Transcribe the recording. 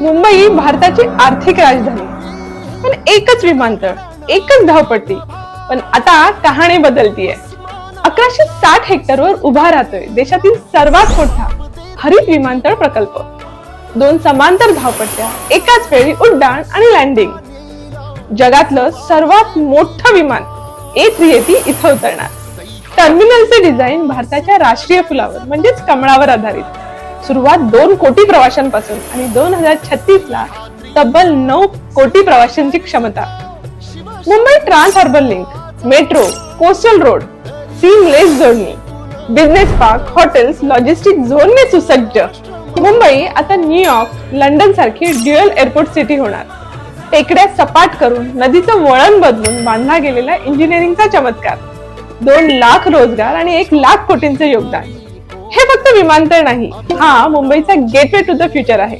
मुंबई भारताची आर्थिक राजधानी. पण एकच विमानतळ एकच धावपट्टी पण आता कहाणी बदलतीये. अकराशे साठ हेक्टरवर उभा राहतोय देशातील सर्वात मोठा हरित विमानतळ प्रकल्प. दोन समांतर धावपट्ट्या एकाच वेळी उड्डाण आणि लँडिंग जगातलं सर्वात मोठं विमान ए थ्री एटी इथं उतरणार. टर्मिनलचे डिझाईन भारताच्या राष्ट्रीय फुलावर म्हणजेच कमळावर आधारित. सुरुवात दोन कोटी प्रवाशांपासून आणि दोन हजार छत्तीस ला तब्बल नऊ कोटी प्रवाशांची क्षमता. Mumbai trans harbour link metro coastal road seamless जोडणी बिझनेस पार्क हॉटेल्स लॉजिस्टिक झोनने सुसज्ज. मुंबई आता न्यूयॉर्क लंडन सारखी ड्युअल एअरपोर्ट सिटी होणार. टेकड्या सपाट करून नदीचं वळण बदलून बांधला गेलेला इंजिनिअरिंगचा चमत्कार. दोन लाख रोजगार आणि एक लाख कोटींचं योगदान. विमानतळ नाही. हा मुंबईचा गेटवे टू द फ्युचर आहे.